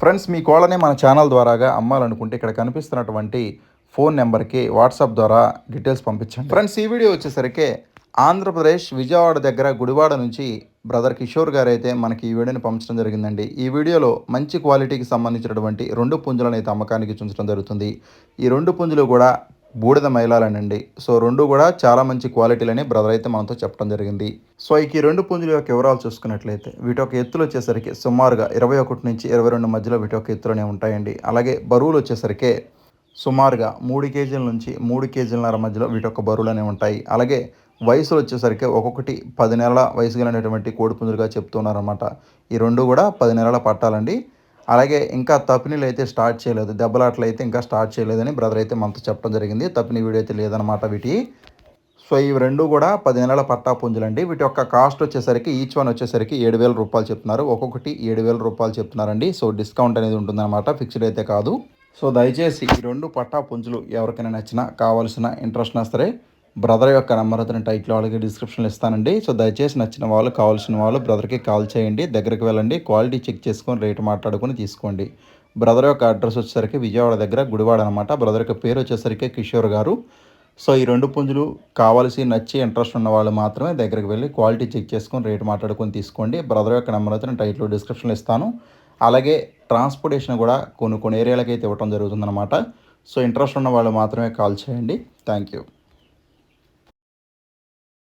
Friends మీ కోళ్ళని మన channel ద్వారాగా అమ్మాలనుకుంటే ఇక్కడ కనిపిస్తున్నటువంటి ఫోన్ నెంబర్కి వాట్సాప్ ద్వారా డీటెయిల్స్ పంపించండి. ఫ్రెండ్స్ ఈ వీడియో వచ్చేసరికి ఆంధ్రప్రదేశ్ విజయవాడ దగ్గర గుడివాడ నుంచి బ్రదర్ కిషోర్ గారు అయితే మనకి ఈ వీడియోని పంపించడం జరిగిందండి. ఈ వీడియోలో మంచి క్వాలిటీకి సంబంధించినటువంటి రెండు పుంజులను అయితే అమ్మకానికి చూపించడం జరుగుతుంది. ఈ రెండు పుంజులు కూడా బూడిద మైలాలనండి. సో రెండు కూడా చాలా మంచి క్వాలిటీలని బ్రదర్ అయితే మనతో చెప్పడం జరిగింది. సో ఈ రెండు పుంజుల యొక్క వివరాలు చూసుకున్నట్లయితే వీటి యొక్క ఎత్తులు వచ్చేసరికి సుమారుగా ఇరవై ఒకటి నుంచి ఇరవై రెండు మధ్యలో వీటి యొక్క ఎత్తులనే ఉంటాయండి. అలాగే బరువులు వచ్చేసరికి సుమారుగా మూడు కేజీల నుంచి మూడు కేజీలన్నర మధ్యలో వీటి యొక్క బరువులనే ఉంటాయి. అలాగే వయసులు వచ్చేసరికి ఒక్కొక్కటి పది నెలల వయసు కలిగినటువంటి కోడిపుంజులుగా చెప్తున్నారన్నమాట. ఈ రెండు కూడా పది నెలల పట్టాలండి. అలాగే ఇంకా తప్పినీళ్ళు అయితే స్టార్ట్ చేయలేదు. దెబ్బలాట్లు అయితే ఇంకా స్టార్ట్ చేయలేదని బ్రదర్ అయితే మనతో చెప్పడం జరిగింది. తప్పిని వీడియో అయితే లేదనమాట వీటి. సో ఇవి రెండు కూడా పది నెలల పట్టా పుంజులండి. వీటి యొక్క కాస్ట్ వచ్చేసరికి ఈచ్ వన్ వచ్చేసరికి ఏడు వేల రూపాయలు చెప్తున్నారు. ఒక్కొక్కటి ఏడు వేల రూపాయలు చెప్తున్నారండి. సో డిస్కౌంట్ అనేది ఉంటుందన్నమాట. ఫిక్స్డ్ అయితే కాదు. సో దయచేసి ఈ రెండు పట్టా పుంజులు ఎవరికైనా నచ్చినా కావాల్సిన ఇంట్రెస్ట్ సరే బ్రదర్ యొక్క నెంబర్ అతని టైట్లో వాళ్ళకి డిస్క్రిప్షన్లో ఇస్తానండి. సో దయచేసి నచ్చిన వాళ్ళు కావాల్సిన వాళ్ళు బ్రదర్కి కాల్ చేయండి. దగ్గరికి వెళ్ళండి. క్వాలిటీ చెక్ చేసుకొని రేటు మాట్లాడుకొని తీసుకోండి. బ్రదర్ యొక్క అడ్రస్ వచ్చేసరికి విజయవాడ దగ్గర గుడివాడ అనమాట బ్రదర్ యొక్క పేరు వచ్చేసరికి కిషోర్ గారు. సో ఈ రెండు పుంజులు కావాల్సి నచ్చి ఇంట్రెస్ట్ ఉన్న వాళ్ళు మాత్రమే దగ్గరికి వెళ్ళి క్వాలిటీ చెక్ చేసుకొని రేటు మాట్లాడుకొని తీసుకోండి. బ్రదర్ యొక్క నెంబర్ అయితే నేను టైట్లో డిస్క్రిప్షన్లో ఇస్తాను. అలాగే ట్రాన్స్పోర్టేషన్ కూడా కొన్ని కొన్ని ఏరియాలకైతే అయితే ఇవ్వడం జరుగుతుందన్నమాట. సో ఇంట్రెస్ట్ ఉన్న వాళ్ళు మాత్రమే కాల్ చేయండి. Thank you.